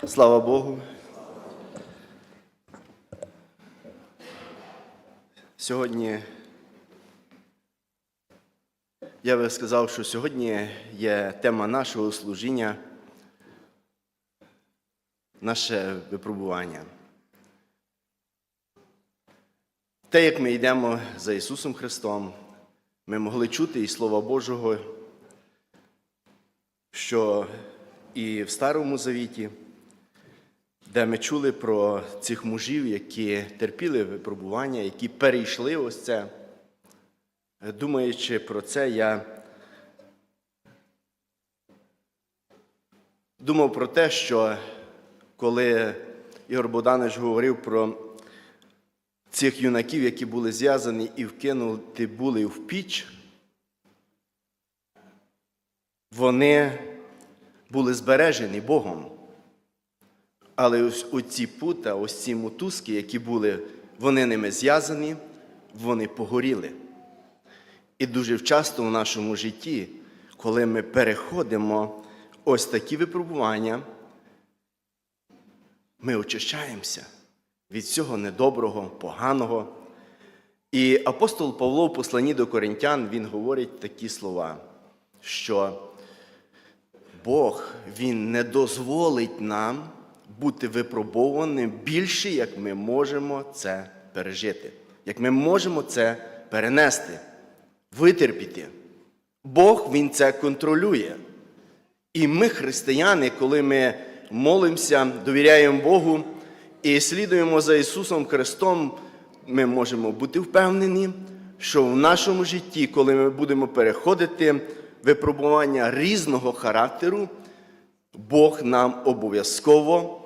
Слава Богу. Сьогодні я би сказав, що сьогодні є тема нашого служіння, наше випробування. Те, як ми йдемо за Ісусом Христом, ми могли чути і Слова Божого, що і в Старому Завіті, де ми чули про цих мужів, які терпіли випробування, які перейшли ось це. Думаючи про це, я думав про те, що коли Ігор Богданович говорив про цих юнаків, які були зв'язані і вкинуті були в піч, вони були збережені Богом. Але ось оці пута, ось ці мотузки, які були, вони ними зв'язані, вони погоріли. І дуже часто в нашому житті, коли ми переходимо ось такі випробування, ми очищаємося від всього недоброго, поганого. І апостол Павло в посланні до Коринтян він говорить такі слова, що Бог Він не дозволить нам бути випробованим більше, як ми можемо це пережити, як ми можемо це перенести, витерпіти. Бог Він це контролює. І ми, християни, коли ми молимося, довіряємо Богу і слідуємо за Ісусом Христом, ми можемо бути впевнені, що в нашому житті, коли ми будемо переходити випробування різного характеру, Бог нам обов'язково.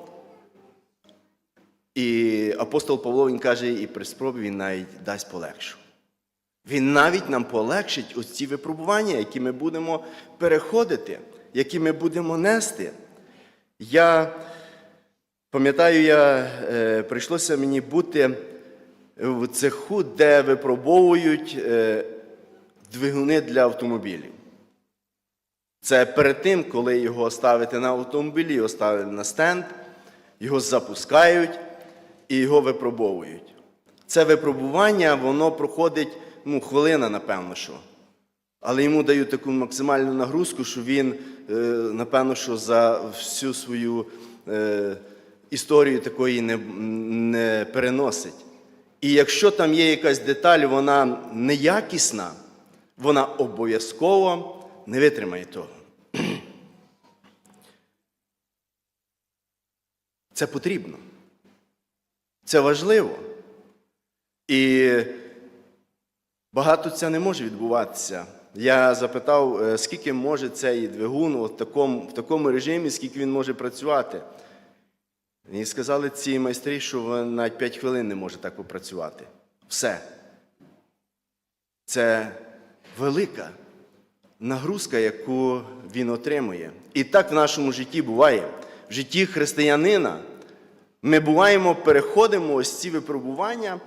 І апостол Павло він каже, і при спробі він навіть дасть полегшу. Він навіть нам полегшить ось ці випробування, які ми будемо переходити, які ми будемо нести. Я пам'ятаю, я, е, прийшлося мені бути в цеху, де випробовують е, двигуни для автомобілів. Це перед тим, коли його ставити на автомобілі, його ставили на стенд, його запускають і його випробовують. Це випробування, воно проходить ну, хвилина, напевно, що. Але йому дають таку максимальну нагрузку, що він, е, напевно, що за всю свою е, історію такої не, не переносить. І якщо там є якась деталь, вона неякісна, вона обов'язково не витримає того. Це потрібно. Це важливо. І багато це не може відбуватися. Я запитав, е, скільки може цей двигун в такому, в такому режимі, скільки він може працювати. І сказали ці майстри, що навіть 5 хвилин не може так попрацювати. Все. Це велика нагрузка, яку він отримує. І так в нашому житті буває. В житті християнина ми буваємо, переходимо ось ці випробування,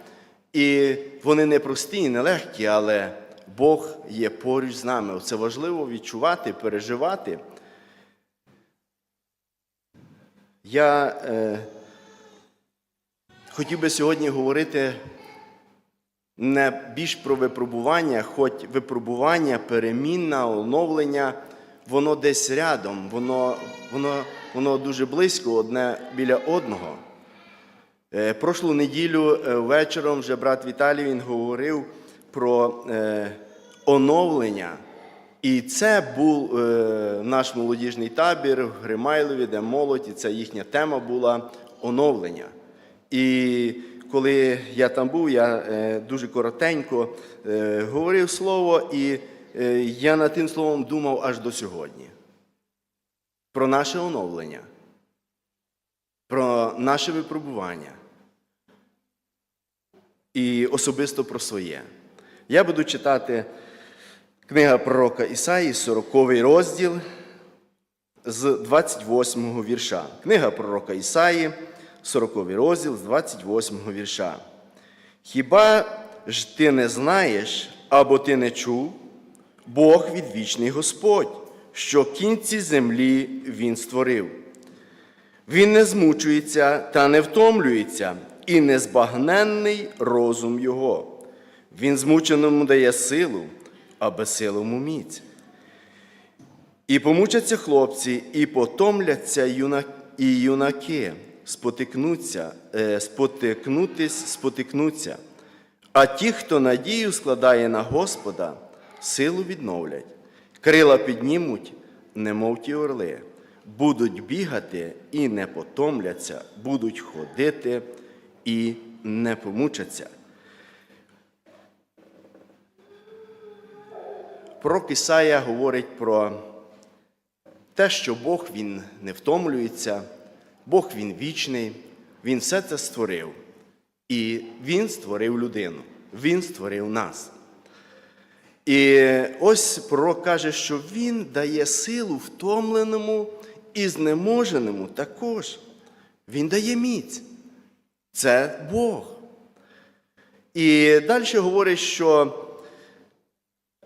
і вони не прості і нелегкі, але Бог є поруч з нами. Це важливо відчувати, переживати. Я е, хотів би сьогодні говорити не більш про випробування, хоч випробування, перемінна, оновлення, воно десь рядом, воно, воно, воно дуже близько одне біля одного. Е, Прошлу неділю е, вечором вже брат Віталій він говорив про е, оновлення. І це був наш молодіжний табір в Гримайлові, де молодь, і це їхня тема була оновлення. І коли я там був, я дуже коротенько говорив слово, і я над тим словом думав аж до сьогодні. Про наше оновлення, про наше випробування. І особисто про своє. Я буду читати книга пророка Ісаї, 40 розділ з 28 вірша. Книга пророка Ісаї, 40 розділ з 28 вірша. Хіба ж ти не знаєш або ти не чув, Бог відвічний Господь, що кінці землі Він створив. Він не змучується та не втомлюється, і незбагненний розум його. Він змученому дає силу, а безсилому міць. І помучаться хлопці, і потомляться юна- і юнаки, спотикнуться, е, спотикнутись, спотикнуться. А ті, хто надію складає на Господа, силу відновлять, крила піднімуть, немов ті орли, будуть бігати і не потомляться, будуть ходити і не помучаться. Пророк Ісая говорить про те, що Бог Він не втомлюється, Бог Він вічний, Він все це створив. І Він створив людину, Він створив нас. І ось пророк каже, що Він дає силу втомленому і знеможеному також. Він дає міць. Це Бог. І далі говорить, що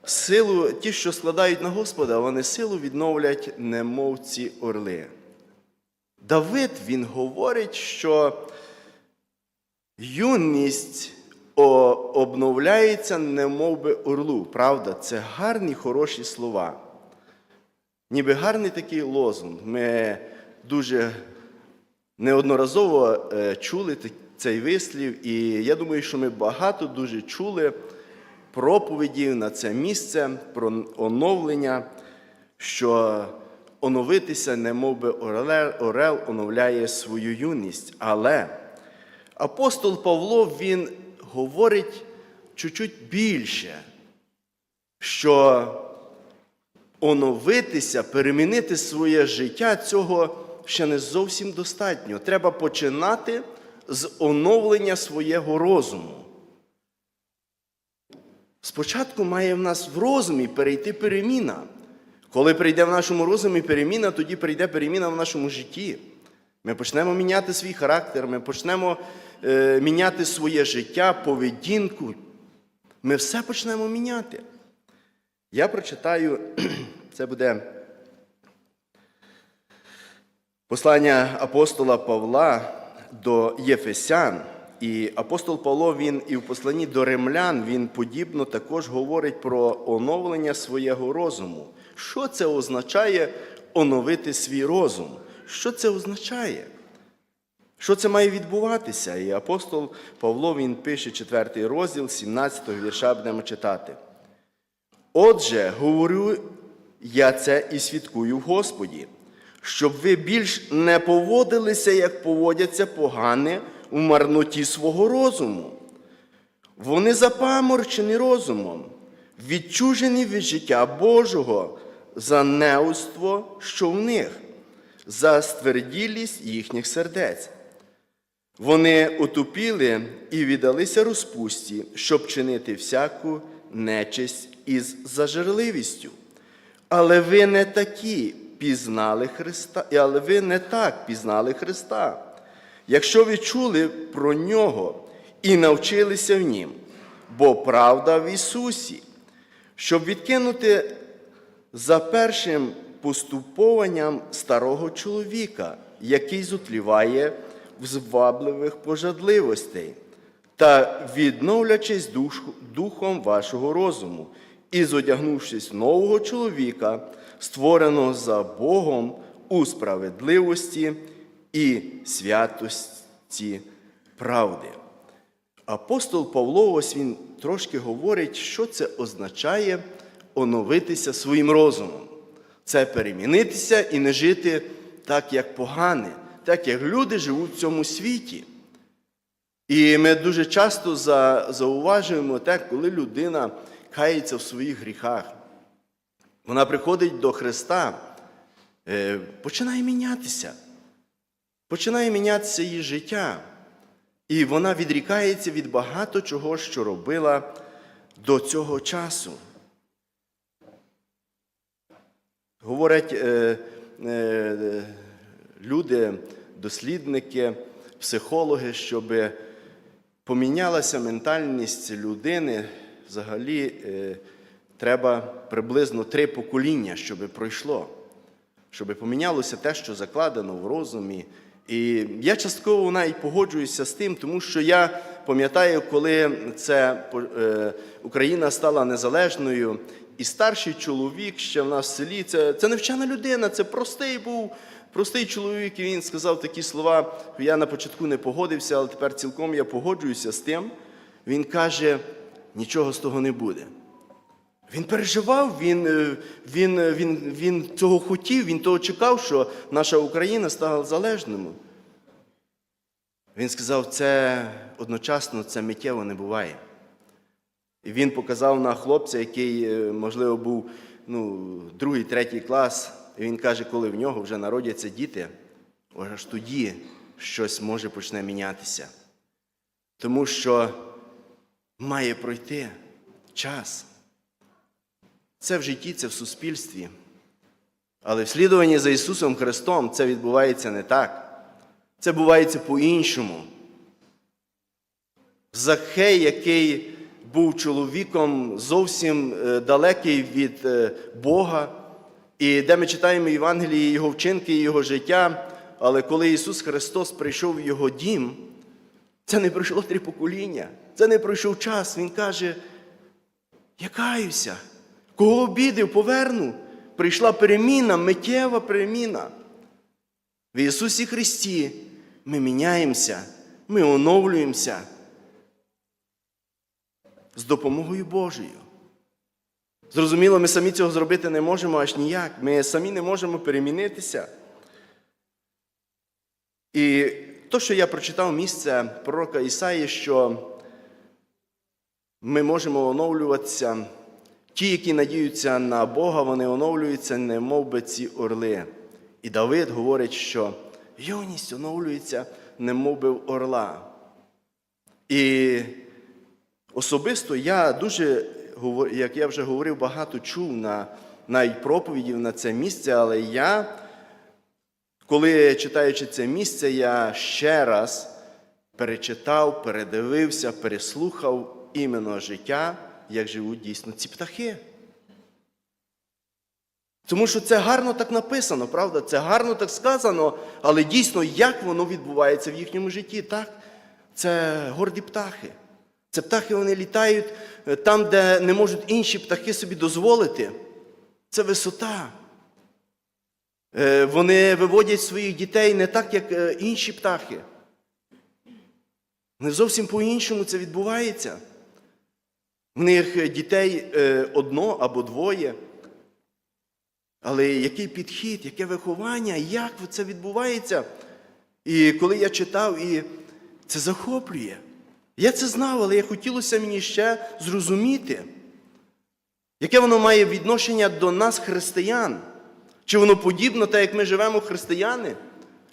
силу, ті, що складають на Господа, вони силу відновлять, немов ці орли. Давид він говорить, що юність обновляється, немов би орлу. Правда, це гарні, хороші слова. Ніби гарний такий лозунг. Ми дуже неодноразово е, чули цей вислів, і я думаю, що ми багато дуже чули проповідів на це місце про оновлення, що оновитися, немов би орел, орел оновляє свою юність. Але апостол Павло він говорить чуть-чуть більше, що оновитися, перемінити своє життя, цього ще не зовсім достатньо. Треба починати з оновлення свого розуму. Спочатку має в нас в розумі перейти переміна. Коли прийде в нашому розумі переміна, тоді прийде переміна в нашому житті. Ми почнемо міняти свій характер, ми почнемо е, міняти своє життя, поведінку. Ми все почнемо міняти. Я прочитаю, це буде послання апостола Павла до Єфесян. І апостол Павло він і в посланні до римлян він подібно також говорить про оновлення свого розуму. Що це означає оновити свій розум? Що це означає? Що це має відбуватися? І апостол Павло він пише 4 розділ, 17 вірша будемо читати. Отже, говорю я це і свідкую в Господі, щоб ви більш не поводилися, як поводяться погане у марноті свого розуму. Вони запаморчені розумом, відчужені від життя Божого за неуство, що в них, за стверділість їхніх сердець. Вони отупіли і віддалися розпусті, щоб чинити всяку нечисть із зажерливістю. Але ви не такі пізнали Христа, але ви не так пізнали Христа. Якщо ви чули про нього і навчилися в нім, бо правда в Ісусі, щоб відкинути за першим поступованням старого чоловіка, який зутліває в звабливих пожадливостей, та відновлячись духом вашого розуму, і зодягнувшись нового чоловіка, створеного за Богом у справедливості і святості правди. Апостол Павло, ось він трошки говорить, що це означає оновитися своїм розумом. Це перемінитися і не жити так, як погане, так як люди живуть в цьому світі. І ми дуже часто зауважуємо те, коли людина кається в своїх гріхах. Вона приходить до Христа, е, починає мінятися. Починає мінятися її життя. І вона відрікається від багато чого, що робила до цього часу. Говорять е, е, люди, дослідники, психологи, щоб помінялася ментальність людини, взагалі е, треба приблизно три покоління, щоб пройшло, щоб помінялося те, що закладено в розумі, І я частково навіть погоджуюся з тим, тому що я пам'ятаю, коли це е, Україна стала незалежною, і старший чоловік ще в нас в селі, це, це невчена людина, це простий був, простий чоловік, і він сказав такі слова. Я на початку не погодився, але тепер цілком я погоджуюся з тим. Він каже: нічого з того не буде. Він переживав, він, е, він, е, він, він цього хотів, він того чекав, що наша Україна стала залежною. Він сказав, це одночасно, це миттєво не буває. І він показав на хлопця, який, е, можливо, був ну, другий, третій клас. І він каже, коли в нього вже народяться діти, аж тоді щось може почне мінятися. Тому що має пройти час. Це в житті, це в суспільстві. Але в слідуванні за Ісусом Христом це відбувається не так. Це відбувається по-іншому. Захей, який був чоловіком зовсім е, далекий від е, Бога, і де ми читаємо Євангелії його вчинки його життя, але коли Ісус Христос прийшов в його дім, це не пройшло три покоління, це не пройшов час. Він каже: Я каюся, кого обідив, поверну. Прийшла переміна, миттєва переміна. В Ісусі Христі ми міняємося, ми оновлюємося з допомогою Божою. Зрозуміло, ми самі цього зробити не можемо аж ніяк. Ми самі не можемо перемінитися. І то, що я прочитав місце пророка Ісаї, що ми можемо оновлюватися. Ті, які надіються на Бога, вони оновлюються, не мов би ці орли. І Давид говорить, що юність оновлюється, не мов би орла. І особисто я дуже, як я вже говорив, багато чув на навіть проповідів на це місце, але я, коли читаючи це місце, я ще раз перечитав, передивився, переслухав іменно життя, як живуть дійсно ці птахи. Тому що це гарно так написано, правда? Це гарно так сказано, але дійсно, як воно відбувається в їхньому житті, так? Це горді птахи. Це птахи вони літають е, там, де не можуть інші птахи собі дозволити. Це висота. Е, Вони виводять своїх дітей не так, як е, інші птахи. Не зовсім по-іншому це відбувається. В них дітей е, одно або двоє. Але який підхід, яке виховання, як це відбувається? І коли я читав, і це захоплює. Я це знав, але я хотілося мені ще зрозуміти, яке воно має відношення до нас, християн. Чи воно подібно, так як ми живемо християни?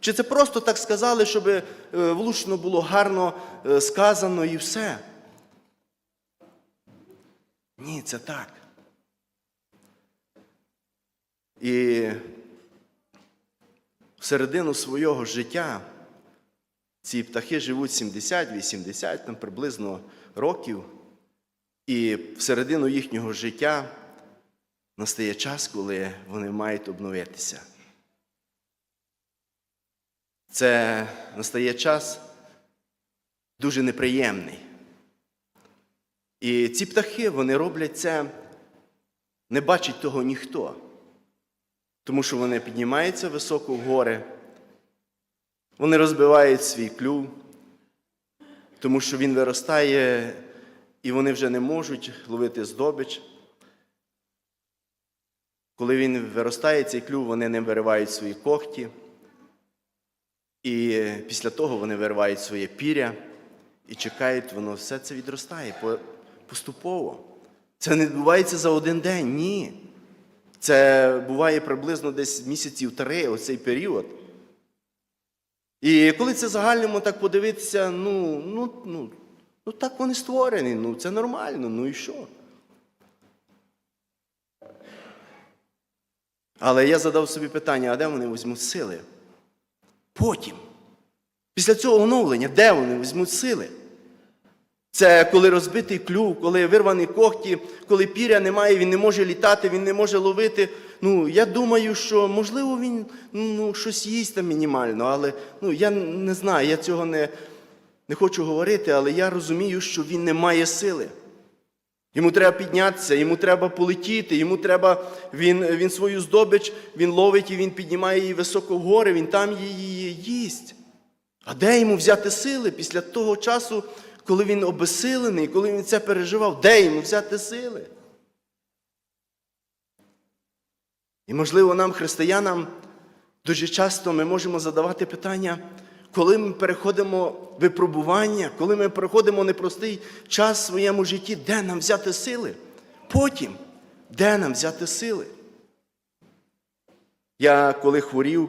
Чи це просто так сказали, щоб е, влучно було гарно е, сказано і все? Ні, це так. І в середину свого життя ці птахи живуть 70-80 там приблизно років, і в середину їхнього життя настає час, коли вони мають обновитися. Це настає час дуже неприємний. І ці птахи вони роблять це, не бачить того ніхто. Тому що вони піднімаються високо в гори, вони розбивають свій клюв, тому що він виростає, і вони вже не можуть ловити здобич. Коли він виростає цей клюв, вони не виривають свої когті. І після того вони виривають своє піря і чекають, воно все це відростає поступово. Це не відбувається за один день, ні. Це буває приблизно десь місяців три, оцей період. І коли це загальному так подивитися, ну, ну, ну, ну так вони створені, ну це нормально, ну і що? Але я задав собі питання, а де вони візьмуть сили? Потім. Після цього оновлення, де вони візьмуть сили? Це коли розбитий клюв, коли вирвані когті, коли піря немає, він не може літати, він не може ловити. ну, я думаю, що можливо він ну, щось їсть там мінімально, але ну, я не знаю, я цього не, не хочу говорити, але я розумію, що він не має сили. Йому треба піднятися, йому треба полетіти, йому треба, він, він свою здобич, він ловить і він піднімає її високо в гори, він там її їсть. А де йому взяти сили після того часу, коли він обесилений, коли він це переживав? Де йому взяти сили? І, можливо, нам, християнам, дуже часто ми можемо задавати питання, коли ми переходимо випробування, коли ми переходимо непростий час в своєму житті, де нам взяти сили? Потім, де нам взяти сили? Я коли хворів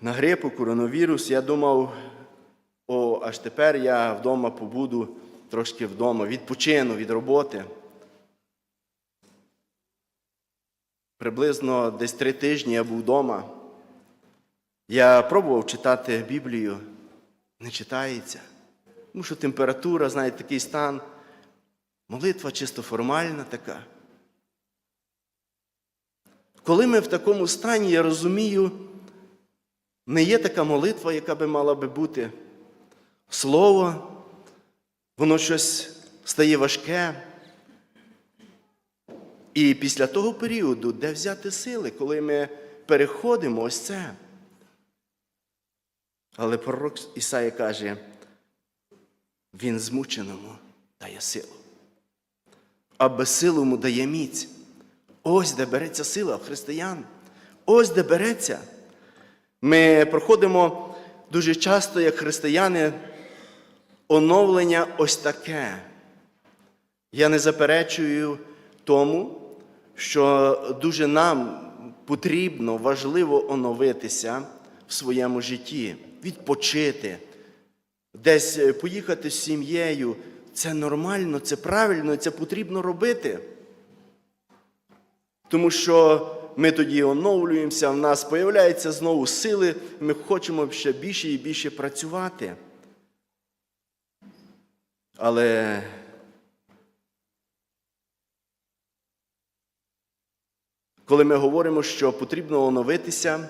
на грипу, коронавірус, я думав, о, аж тепер я вдома побуду трошки вдома, відпочину від роботи. Приблизно десь три тижні я був вдома. Я пробував читати Біблію, не читається. Тому що температура, знаєте, такий стан. Молитва чисто формальна така. Коли ми в такому стані, я розумію, не є така молитва, яка би мала би бути. Слово, воно щось стає важке. І після того періоду, де взяти сили, коли ми переходимо ось це. Але пророк Ісая каже, він змученому дає силу, а безсилому дає міць. Ось де береться сила християн. Ось де береться. Ми проходимо дуже часто, як християни, оновлення ось таке. Я не заперечую тому, що дуже нам потрібно, важливо оновитися в своєму житті, відпочити, десь поїхати з сім'єю. Це нормально, це правильно, це потрібно робити. Тому що ми тоді оновлюємося, в нас з'являються знову сили, ми хочемо ще більше і більше працювати. Але коли ми говоримо, що потрібно оновитися,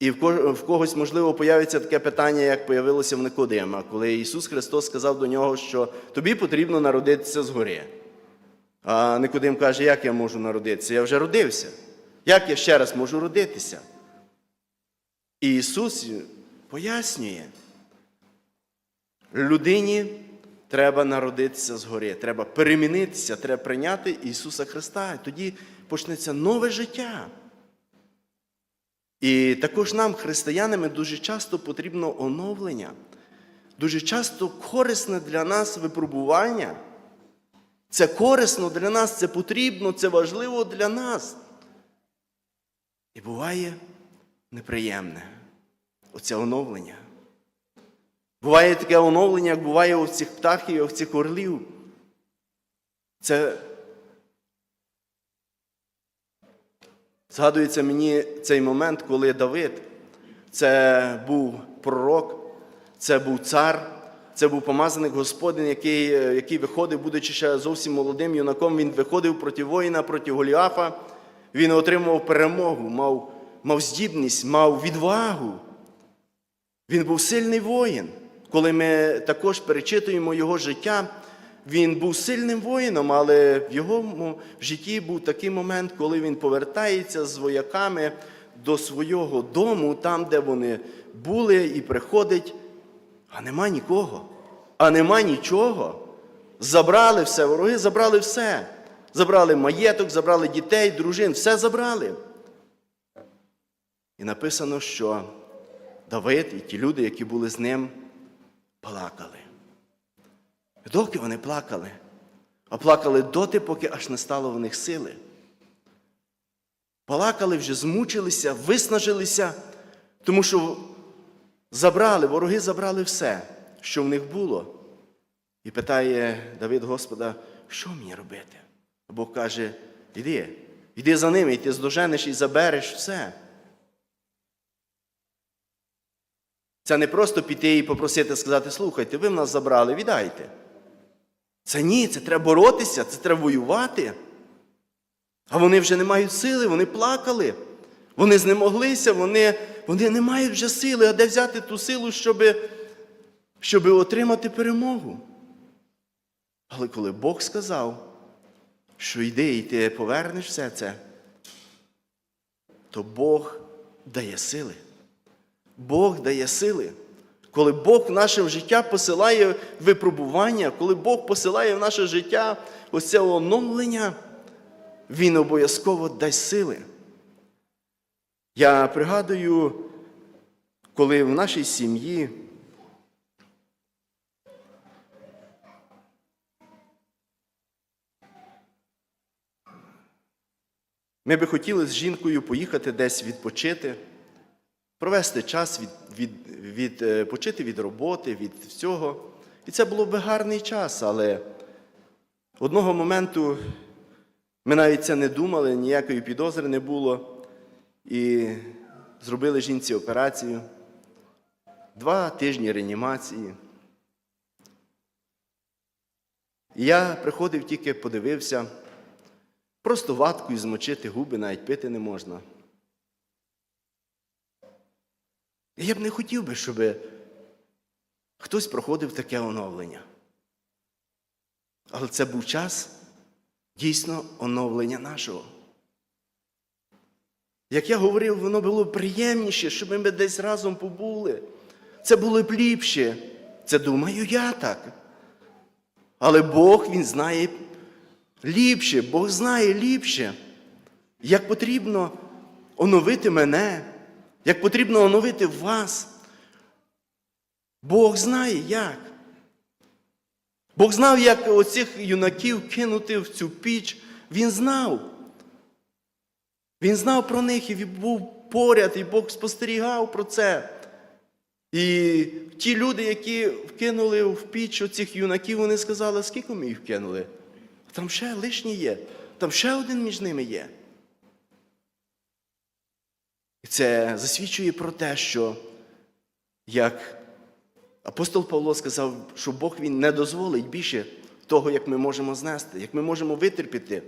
і в когось, можливо, появиться таке питання, як появилося в Никодима, коли Ісус Христос сказав до нього, що тобі потрібно народитися згори. А Никодим каже, як я можу народитися? Я вже родився. Як я ще раз можу родитися? І Ісус пояснює, людині треба народитися згори, треба перемінитися, треба прийняти Ісуса Христа. І тоді почнеться нове життя. І також нам, християнами, дуже часто потрібно оновлення, дуже часто корисне для нас випробування. Це корисно для нас, це потрібно, це важливо для нас. І буває неприємне оце оновлення. Буває таке оновлення, як буває у цих птахів, і у цих орлів. Це згадується мені цей момент, коли Давид, це був пророк, це був цар. Це був помазаник Господин, який який виходив, будучи ще зовсім молодим юнаком, він виходив проти воїна, проти Голіафа. Він отримував перемогу, мав мав здібність, мав відвагу. Він був сильний воїн. Коли ми також перечитуємо його життя, він був сильним воїном, але в його житті був такий момент, коли він повертається з вояками до свого дому, там, де вони були, і приходить. А нема нікого, а нема нічого. Забрали все, вороги забрали все. Забрали маєток, забрали дітей, дружин, все забрали. І написано, що Давид і ті люди, які були з ним, плакали. Доки вони плакали, а плакали доти, поки аж не стало в них сили. Плакали, вже змучилися, виснажилися, тому що Забрали, вороги забрали все, що в них було. І питає Давид Господа, що мені робити? Бог каже, іди, іди за ними, і ти здоженеш і забереш все. Це не просто піти і попросити сказати, слухайте, ви в нас забрали, віддайте. Це ні, це треба боротися, це треба воювати. А вони вже не мають сили, вони плакали. Вони знемоглися, вони, вони не мають вже сили, а де взяти ту силу, щоб, щоб отримати перемогу. Але коли Бог сказав, що йди і ти повернеш все це, то Бог дає сили. Бог дає сили. Коли Бог в наше життя посилає випробування, коли Бог посилає в наше життя ось це оновлення, Він обов'язково дасть сили. Я пригадую, коли в нашій сім'ї ми би хотіли з жінкою поїхати десь відпочити, провести час від, від, е, від роботи, від всього. І це було би гарний час, але одного моменту ми навіть це не думали, ніякої підозри не було. І зробили жінці операцію. Два тижні реанімації. І я приходив тільки подивився, просто ваткою змочити губи, навіть пити не можна. Я б не хотів би, щоб хтось проходив таке оновлення. Але це був час дійсно оновлення нашого. Як я говорив, воно було приємніше, щоб ми десь разом побули. Це було б ліпше. Це думаю я так. Але Бог Він знає ліпше, Бог знає ліпше, як потрібно оновити мене, як потрібно оновити вас. Бог знає як. Бог знав, як оцих юнаків кинути в цю піч. Він знав. Він знав про них і був поряд, і Бог спостерігав про це. І ті люди, які вкинули в піч оцих юнаків, вони сказали, скільки ми їх вкинули? Там ще лишні є, там ще один між ними є. І це засвідчує про те, що як апостол Павло сказав, що Бог він не дозволить більше того, як ми можемо знести, як ми можемо витерпіти.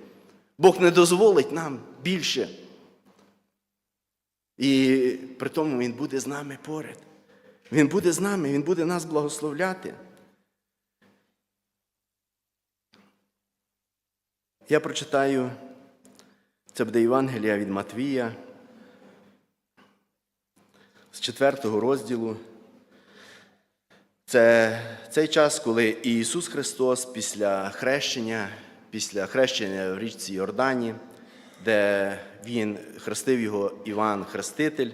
Бог не дозволить нам більше. І при тому Він буде з нами поряд. Він буде з нами, Він буде нас благословляти. Я прочитаю, це буде Євангелія від Матвія з 4 розділу. Це цей час, коли Ісус Христос після хрещення, після хрещення в річці Йордані, де Він хрестив його Іван Хреститель,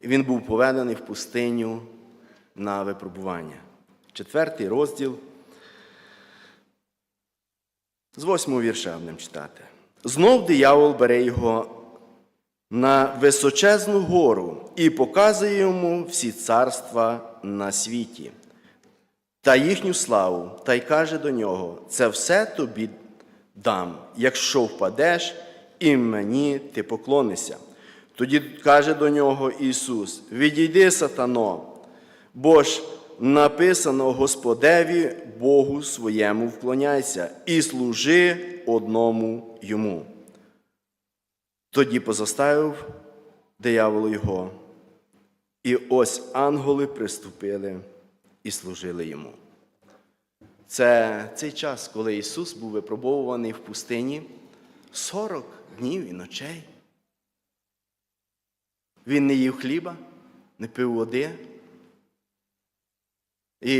і він був поведений в пустиню на випробування. Четвертий розділ. З восьмого вірша будемо читати. Знов диявол бере його на височезну гору і показує йому всі царства на світі та їхню славу, та й каже до нього: це все тобі дам, якщо впадеш, і мені ти поклонишся. Тоді каже до нього Ісус: Відійди, сатано, бо ж написано Господеві Богу своєму вклоняйся і служи одному йому. Тоді позаставив дияволу його, і ось ангели приступили і служили йому. Це цей час, коли Ісус був випробовуваний в пустині 40 днів і ночей. Він не їв хліба, не пив води. І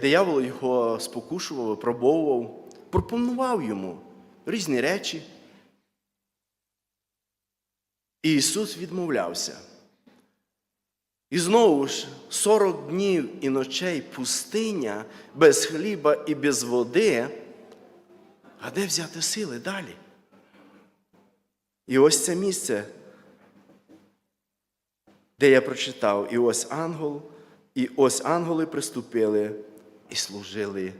диявол його спокушував, випробовував, пропонував йому різні речі. І Ісус відмовлявся. І знову ж 40 днів і ночей пустиня без хліба і без води. А де взяти сили далі? І ось це місце, де я прочитав, і ось ангел, і ось ангели приступили і служили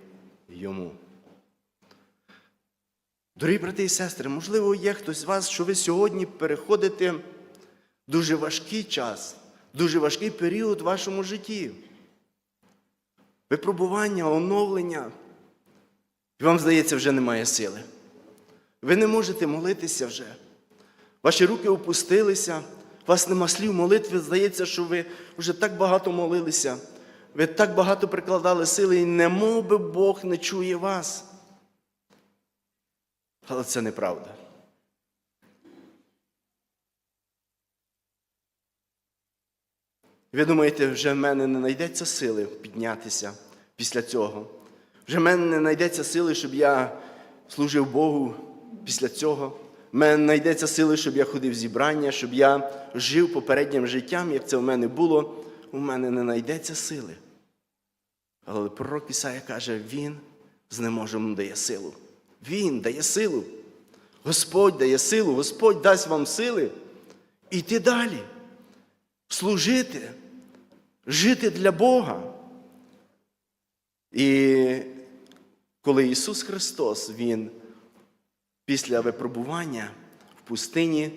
йому. Дорогі брати і сестри, можливо, є хтось з вас, що ви сьогодні переходите дуже важкий час, дуже важкий період в вашому житті. Випробування, оновлення. І вам здається, вже немає сили. Ви не можете молитися вже. Ваші руки опустилися, у вас нема слів молитви, здається, що ви вже так багато молилися, ви так багато прикладали сили, і не мов би Бог не чує вас. Але це неправда. Ви думаєте, вже в мене не знайдеться сили піднятися після цього. Вже в мене не знайдеться сили, щоб я служив Богу після цього. В мене не знайдеться сили, щоб я ходив в зібрання, щоб я жив попереднім життям, як це в мене було. У мене не знайдеться сили. Але пророк Ісая каже, Він знеможемо дає силу. Він дає силу. Господь дає силу, Господь дасть вам сили йти далі, служити, жити для Бога. І коли Ісус Христос, Він після випробування в пустині,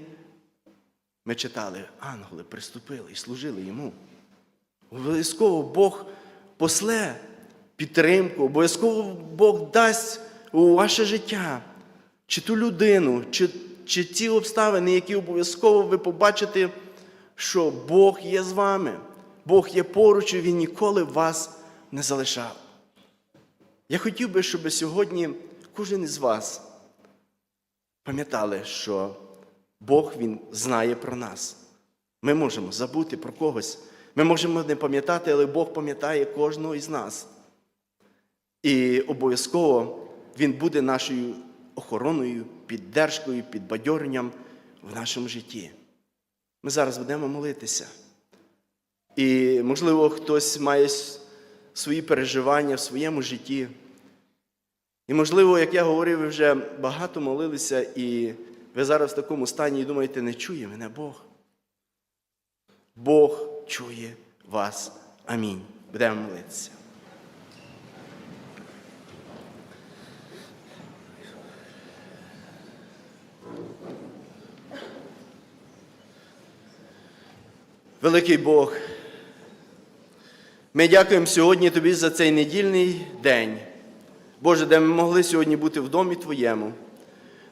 ми читали, ангели приступили і служили Йому. Обов'язково Бог после підтримку, обов'язково Бог дасть у ваше життя, чи ту людину, чи, чи ті обставини, які обов'язково ви побачите, що Бог є з вами, Бог є поруч, і Він ніколи вас не залишав. Я хотів би, щоб сьогодні кожен із вас пам'ятали, що Бог Він знає про нас. Ми можемо забути про когось. Ми можемо не пам'ятати, але Бог пам'ятає кожного із нас. І обов'язково Він буде нашою охороною, піддержкою, підбадьоренням в нашому житті. Ми зараз будемо молитися. І, можливо, хтось має свої переживання в своєму житті. І, можливо, як я говорив, ви вже багато молилися, і ви зараз в такому стані і думаєте, не чує мене Бог. Бог чує вас. Амінь. Будемо молитися. Великий Бог, ми дякуємо сьогодні Тобі за цей недільний день. Боже, де ми могли сьогодні бути в домі Твоєму,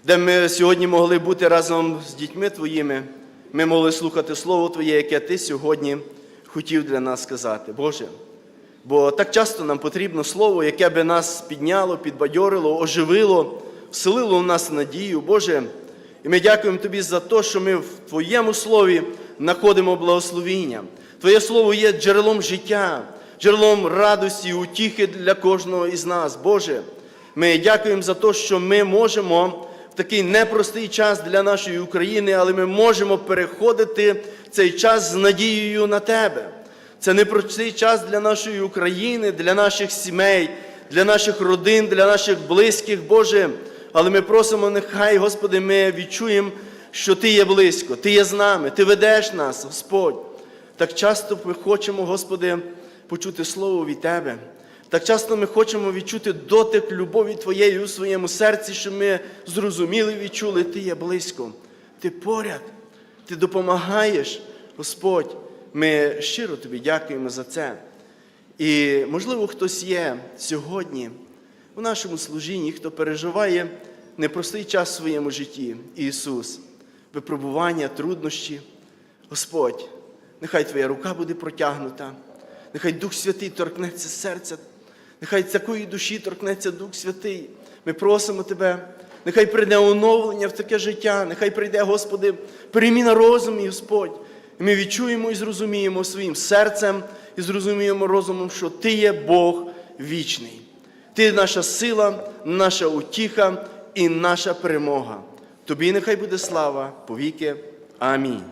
де ми сьогодні могли бути разом з дітьми Твоїми. Ми могли слухати Слово Твоє, яке Ти сьогодні хотів для нас сказати. Боже. Бо так часто нам потрібно слово, яке би нас підняло, підбадьорило, оживило, вселило в нас надію, Боже. І ми дякуємо Тобі за те, що ми в Твоєму слові знаходимо благословіння. Твоє слово є джерелом життя, джерелом радості, утіхи для кожного із нас. Боже, ми дякуємо за те, що ми можемо в такий непростий час для нашої України, але ми можемо переходити цей час з надією на Тебе. Це непростий час для нашої України, для наших сімей, для наших родин, для наших близьких, Боже. Але ми просимо, нехай, Господи, ми відчуємо, що Ти є близько, Ти є з нами, Ти ведеш нас, Господь. Так часто ми хочемо, Господи, почути Слово від Тебе. Так часто ми хочемо відчути дотик любові Твоєї у своєму серці, щоб ми зрозуміли, відчули, Ти є близько, Ти поряд, Ти допомагаєш, Господь. Ми щиро тобі дякуємо за це. І, можливо, хтось є сьогодні у нашому служінні, хто переживає непростий час в своєму житті, Ісус, випробування, труднощі. Господь, нехай Твоя рука буде протягнута, нехай Дух Святий торкнеться серця, нехай такої душі торкнеться Дух Святий. Ми просимо Тебе, нехай прийде оновлення в таке життя, нехай прийде, Господи, переміна розуму, Господь. І ми відчуємо і зрозуміємо своїм серцем і зрозуміємо розумом, що Ти є Бог вічний. Ти наша сила, наша утіха і наша перемога. Тобі нехай буде слава повіки. Амінь.